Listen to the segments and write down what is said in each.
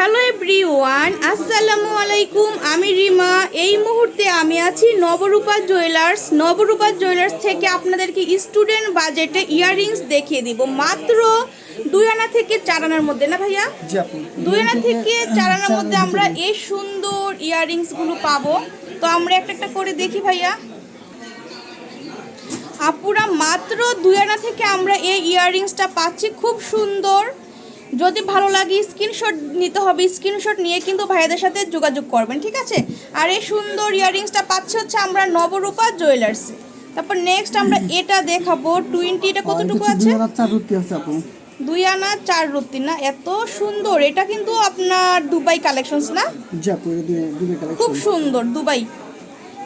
Hello everyone আসসালামু আলাইকুম আমি রিমা। এই মুহূর্তে আমি আছি নবরূপা জুয়েলার্স নবরূপা জুয়েলার্স থেকে আপনাদেরকে স্টুডেন্ট বাজেটে ইয়াররিংস দেখিয়ে দিব। মাত্র দুই আনা থেকে চার আনার মধ্যে না ভাইয়া? দুই আনা থেকে চার আনার মধ্যে আমরা এই সুন্দর ইয়াররিংসগুলো পাবো। তো আমরা একটা একটা করে দেখি ভাইয়া। আপুরা মাত্র দুই আনা থেকে আমরা এই ইয়াররিংসটা পাচ্ছি। খুব সুন্দর। যদি ভালো লাগে স্ক্রিনশট নিতে হবে স্ক্রিনশট নিয়ে কিন্তু ভাইয়াদের সাথে যোগাযোগ করবেন ঠিক আছে? আর এই সুন্দর ইয়াররিংসটা পাচ্ছি হচ্ছে আমরা নবরূপা জুয়েলার্সে তারপর নেক্সট আমরা এটা দেখাবো টোয়েন্টি এটা কতটুকু আছে? দুই আনা চার রত্তি না এত সুন্দর এটা কিন্তু আপনার দুবাই কালেকশনস না? খুব সুন্দর দুবাই।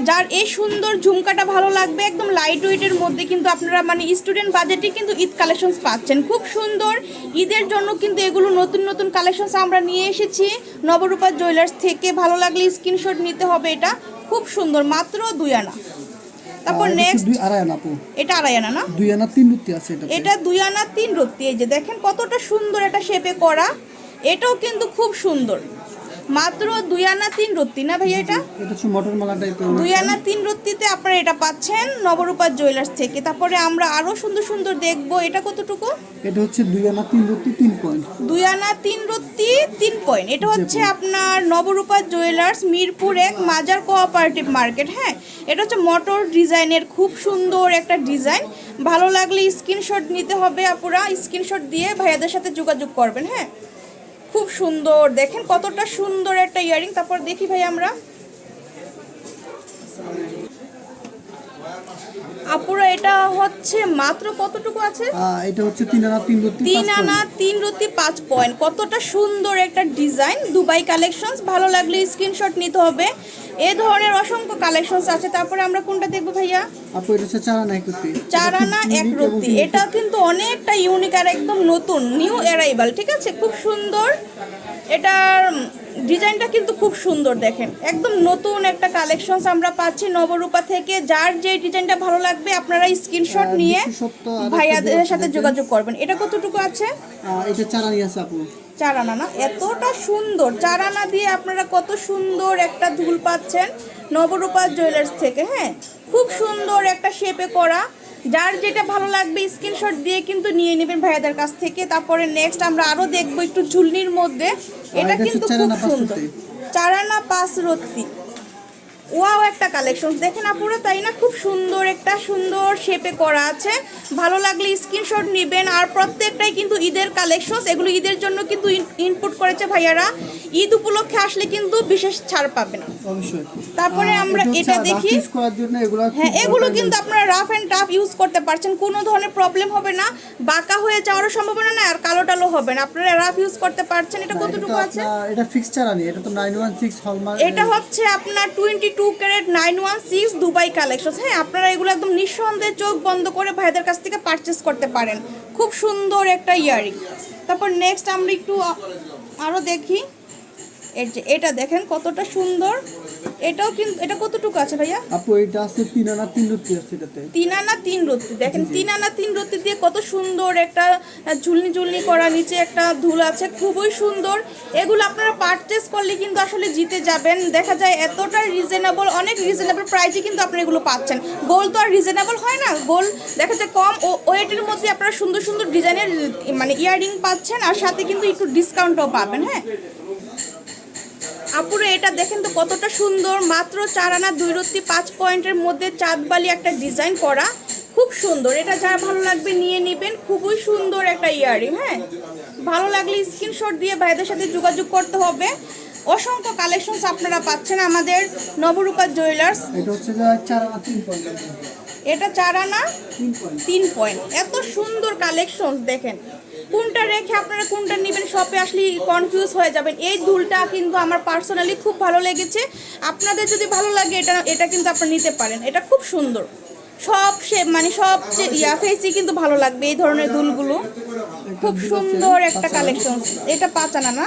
যার এই সুন্দর ঝুমকাটা ভালো লাগবে একদম লাইট ওয়েটের মধ্যে কিন্তু আপনারা মানে স্টুডেন্ট বাজেটে কিন্তু ঈদ কালেকশনস পাচ্ছেন। খুব সুন্দর। ঈদের জন্য কিন্তু এগুলো নতুন নতুন কালেকশনস আমরা নিয়ে এসেছি। নবরূপা জুয়েলার্স থেকে ভালো লাগলে স্ক্রিনশট নিতে হবে এটা। খুব সুন্দর মাত্র দুই আনা। তারপর নেক্সট দুই আড়াই আনা এটা আড়াই আনা না? দুই আনা তিন রুটি আছে এটা এটা দুই আনা তিন রত্তি এই যে দেখেন কতটা সুন্দর এটা শেপে করা। এটাও কিন্তু খুব সুন্দর। মাত্র দুই আনা তিন রত্তি না ভাইয়া এটা? এটা হচ্ছে মটর মালা টাইপের দুই আনা তিন রত্তিতে আপনারা এটা পাচ্ছেন নবরূপা জুয়েলার্স থেকে। তারপরে আমরা আরও সুন্দর সুন্দর দেখব এটা কতটুকু? এটা হচ্ছে দুই আনা তিন রুটি তিন পয়েন্ট দুই আনা তিন রত্তি তিন পয়েন্ট এটা হচ্ছে আপনার নবরূপা জুয়েলার্স মিরপুর এক মাজার কোঅপারেটিভ মার্কেট হ্যাঁ? এটা হচ্ছে মোটর ডিজাইনের খুব সুন্দর একটা ডিজাইন। ভালো লাগলে স্ক্রিনশট নিতে হবে আপুরা। স্ক্রিনশট দিয়ে ভাইয়াদের সাথে যোগাযোগ করবেন হ্যাঁ? খুব সুন্দর। দেখেন কতটা সুন্দর একটা ইয়ারিং। তারপর দেখি ভাই আমরা। আপুরা এটা হচ্ছে মাত্র কতটুকু আছে? এটা হচ্ছে তিন আনা তিন রুটি তিন আনা তিন রতি পাঁচ পয়েন্ট কতটা সুন্দর একটা ডিজাইন। দুবাই কালেকশনস ভালো লাগলে স্ক্রিনশট নিতে হবে। এ ধরনের অসংখ্য কালেকশনস আছে। তারপরে আমরা কোনটা দেখব ভাইয়া? আপু এটা হচ্ছে চার আনা এক রুটি চার আনা এক রতি এটা কিন্তু অনেকটা ইউনিক আর একদম নতুন নিউ অ্যারাইভাল ঠিক আছে? খুব সুন্দর। এটার ডিজাইনটা কিন্তু খুব সুন্দর দেখেন। একদম নতুন একটা কালেকশনস আমরা পাচ্ছি নবরূপা থেকে। যার যে ডিজাইনটা ভালো লাগবে আপনারা স্ক্রিনশট নিয়ে বিশেষত্ব আর ভাইয়াদের সাথে যোগাযোগ করবেন। এটা কতটুকু আছে? এটা চার আছে আপু। চার আনা না? এতটা সুন্দর। চার আনা দিয়ে আপনারা কত সুন্দর একটা ধুল পাচ্ছেন নবরূপা জুয়েলার্স থেকে হ্যাঁ? খুব সুন্দর একটা শেপে করা। যার যেটা ভালো লাগবে স্ক্রিনশট দিয়ে কিন্তু নিয়ে নেবেন ভাইয়াদের কাছ থেকে। তারপরে নেক্সট আমরা আরও দেখব একটু ঝুলনির মধ্যে। এটা কিন্তু খুব সুন্দর। রত্তি। চার আনা পাঁচ রত্তি ওয়াও একটা কালেকশন দেখেন আপুরা তাই না? খুব সুন্দর একটা সুন্দর শেপে করা আছে। ভালো লাগলে স্ক্রিনশট নেবেন। আর প্রত্যেকটাই কিন্তু ঈদের কালেকশন এগুলো ঈদের জন্য কিন্তু করেছে ভাইয়ারা ঈদ উপলক্ষে আসলে কিন্তু বিশেষ ছাড় পাবে না। তারপরে আমরা এটা দেখি। হ্যাঁ এগুলো কিন্তু আপনারা রাফ অ্যান্ড টাফ ইউজ করতে পারছেন। কোনো ধরনের প্রবলেম হবে না। বাঁকা হয়ে যাওয়ারও সম্ভাবনা না আর কালো টালো হবে না। আপনারা রাফ ইউজ করতে পারছেন। এটা কতটুকু আছে? এটা ফিক্স চার আনি। এটা তো নাইন ওয়ান সিক্স হলমার্ক এটা হচ্ছে আপনার twenty two carat nine one six Dubai collection হ্যাঁ আপনারা এগুলো একদম নিঃসন্দেহে চোখ বন্ধ করে ভাইদের কাছ থেকে পারচেস করতে পারেন। খুব সুন্দর একটা ইয়ারিং। তারপর নেক্সট আমরা একটু আ- আরও দেখি। এটা দেখেন কতটা সুন্দর। এটাও কিন্তু এটা কতটুকু আছে ভাইয়া? আপু এটা আছে তিন আনা তিন রুটি আছে এটাতে। তিন আনা তিন রত্তি দেখেন তিন আনা তিন রত্তি দিয়ে কত সুন্দর একটা ঝুলনি ঝুলনি করা নিচে একটা ধুল আছে খুবই সুন্দর। এগুলো আপনারা পারচেস করলে কিন্তু আসলে জিতে যাবেন। দেখা যায় এতটা রিজনেবল অনেক রিজনেবল প্রাইসে কিন্তু আপনারা এগুলো পাচ্ছেন। গোল তো আর রিজনেবল হয় না। গোল দেখা যায় কম ও ওয়েটের মধ্যে আপনারা সুন্দর সুন্দর ডিজাইনের মানে ইয়াররিং পাচ্ছেন আর সাথে কিন্তু একটু ডিসকাউন্টও পাবেন হ্যাঁ? আপুরে, এটা দেখেন তো কতটা সুন্দর। মাত্র চার আনা দুই রত্তি পাঁচ পয়েন্টের মধ্যে চাঁদবালি একটা ডিজাইন করা। খুব সুন্দর। এটা যার ভালো লাগবে নিয়ে নেবেন। খুবই সুন্দর একটা ইয়ারিং হ্যাঁ? ভালো লাগলে স্ক্রিনশট দিয়ে ভাইদের সাথে যোগাযোগ করতে হবে। অসংখ্য কালেকশনস আপনারা পাচ্ছেন আমাদের নবরূপা জুয়েলার্স এটা হচ্ছে এটা চার আনা? তিন পয়েন্ট এত সুন্দর কালেকশন দেখেন। কোনটা রেখে আপনারা কোনটা নেবেন শপে আসলে কনফিউজ হয়ে যাবেন। এই দুলটা কিন্তু আমার পার্সোনালি খুব ভালো লেগেছে। আপনাদের যদি ভালো লাগে, এটা এটা কিন্তু আপনারা নিতে পারেন। এটা খুব সুন্দর। সব সে মানে সব ইয়া ফেসই কিন্তু ভালো লাগবে এই ধরনের দুলগুলো। খুব সুন্দর একটা কালেকশন এটা পাঁচ আনা না?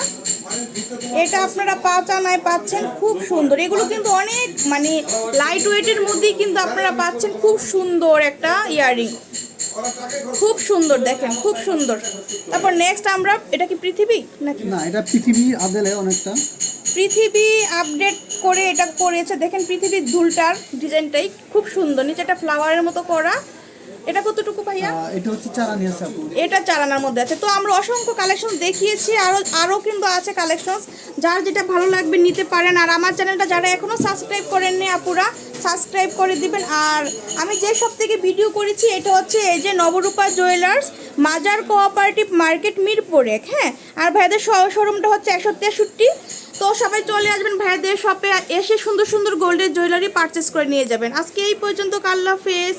এটা আপনারা পাঁচ আনায় পাচ্ছেন খুব সুন্দর। এগুলো কিন্তু অনেক মানে লাইট ওয়েটের মধ্যেই কিন্তু আপনারা পাচ্ছেন খুব সুন্দর একটা ইয়ারিং খুব সুন্দর দেখেন খুব সুন্দর। তারপর নেক্সট আমরা এটা কি পৃথিবী নাকি? না এটা পৃথিবী আদেলে অনেকটা। পৃথিবী আপডেট করে এটা করেছে। দেখেন পৃথিবীর দুলটার ডিজাইনটাই খুব সুন্দর। নিচে একটা ফ্লাওয়ারের মতো করা। এটা কতটুকু ভাইয়া? এটা হচ্ছে চারানি আছে এটা চালানোর মধ্যে আছে। তো আমরা অসংখ্য কালেকশন দেখিয়েছি আরও আরও কিন্তু আছে কালেকশন যার যেটা ভালো লাগবে নিতে পারেন। আর আমার চ্যানেলটা যারা এখনও সাবস্ক্রাইব করেননি আপুরা সাবস্ক্রাইব করে দিবেন। আর আমি যে সব থেকে ভিডিও করেছি এটা হচ্ছে এই যে Nabarupa jewellers Mazar cooperative market Mirpur এক হ্যাঁ? আর ভাইয়াদের শোরুমটা হচ্ছে একশো তেষট্টি। তো সবাই চলে আসবেন ভাইয়াদের শপে এসে সুন্দর সুন্দর গোল্ডের জুয়েলারি পারচেস করে নিয়ে যাবেন। আজকে এই পর্যন্ত আল্লাহ হাফেজ।